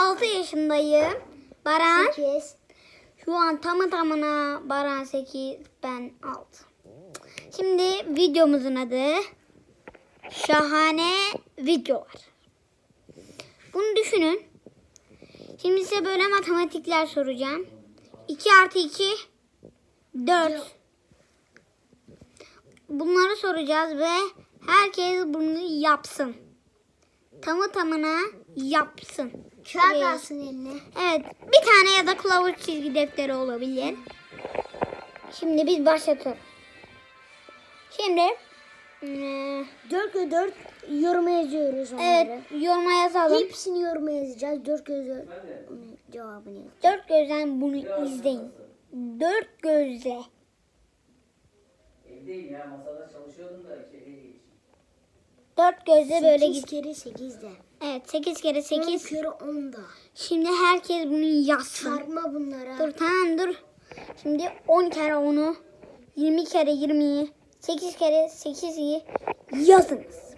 6 yaşındayım. Baran 8. şu an tamı tamına Baran 8 ben 6. Şimdi videomuzun adı Şahane Videolar. Bunu düşünün. Şimdi size böyle matematikler soracağım. 2 artı 2 4. Bunları soracağız ve herkes bunu yapsın. Tamı tamına yapsın. Kağıt Şuraya- alsın eline. Evet, bir tane ya da kılavuz çizgi defteri olabilir. Şimdi biz başlatalım. Şimdi eee, 4 ve 4 yoruma yazıyoruz onları. evet yoruma yazalım. Hepsini yoruma yazacağız. 4 gözü cevabını yaz. Dört gözden bunu izleyin. Dört gözle. Evdeyim ya masada çalışıyordum da eve geçtim. Dört gözle böyle 8 git. kere 8 de. Evet, sekiz kere 8 sekiz. kere 10 da. Şimdi herkes bunu yazsın. Çarpma bunlara. Dur tamam dur. Şimdi 10 kere 10'u, 20 kere 20'yi, 8 kere 8'i yazınız.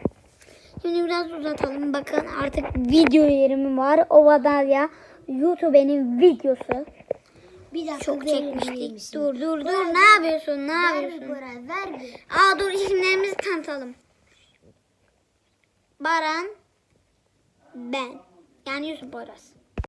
Şimdi biraz uzatalım. Bakın artık video yerimi var. O Vadalya YouTube'nin videosu. Bir dakika Çok çekmiştik. Dur dur dur. Ne yapıyorsun? Ne Ver bir yapıyorsun? para ver bir. Aa dur isimlerimizi tanıtalım. Baran, ben. Yani Yusuf Boraz.